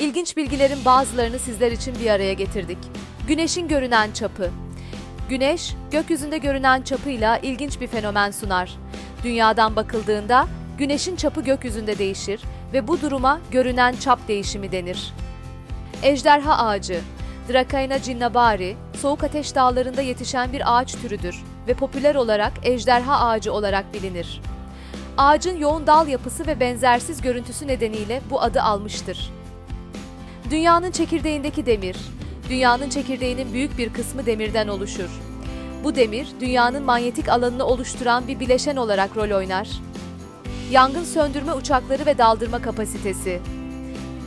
İlginç bilgilerin bazılarını sizler için bir araya getirdik. Güneşin görünen çapı. Güneş, gökyüzünde görünen çapıyla ilginç bir fenomen sunar. Dünyadan bakıldığında güneşin çapı gökyüzünde değişir ve bu duruma görünen çap değişimi denir. Ejderha ağacı, Dracaena cinnabari, soğuk ateş dağlarında yetişen bir ağaç türüdür ve popüler olarak ejderha ağacı olarak bilinir. Ağacın yoğun dal yapısı ve benzersiz görüntüsü nedeniyle bu adı almıştır. Dünyanın çekirdeğindeki demir. Dünyanın çekirdeğinin büyük bir kısmı demirden oluşur. Bu demir, dünyanın manyetik alanını oluşturan bir bileşen olarak rol oynar. Yangın söndürme uçakları ve daldırma kapasitesi.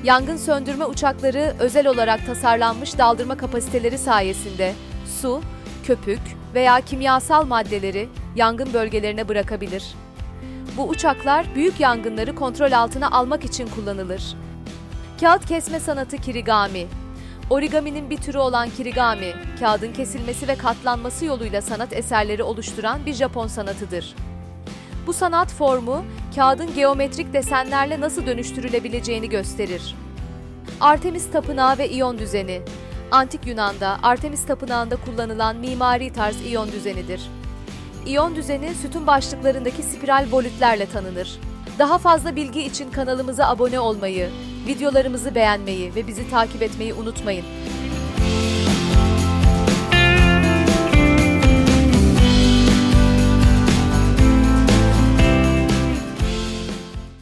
Yangın söndürme uçakları özel olarak tasarlanmış daldırma kapasiteleri sayesinde su, köpük veya kimyasal maddeleri yangın bölgelerine bırakabilir. Bu uçaklar büyük yangınları kontrol altına almak için kullanılır. Kağıt kesme sanatı kirigami. Origaminin bir türü olan kirigami, kağıdın kesilmesi ve katlanması yoluyla sanat eserleri oluşturan bir Japon sanatıdır. Bu sanat formu, kağıdın geometrik desenlerle nasıl dönüştürülebileceğini gösterir. Artemis Tapınağı ve İyon düzeni. Antik Yunan'da Artemis Tapınağı'nda kullanılan mimari tarz İyon düzenidir. İyon düzeni sütun başlıklarındaki spiral volütlerle tanınır. Daha fazla bilgi için kanalımıza abone olmayı, videolarımızı beğenmeyi ve bizi takip etmeyi unutmayın.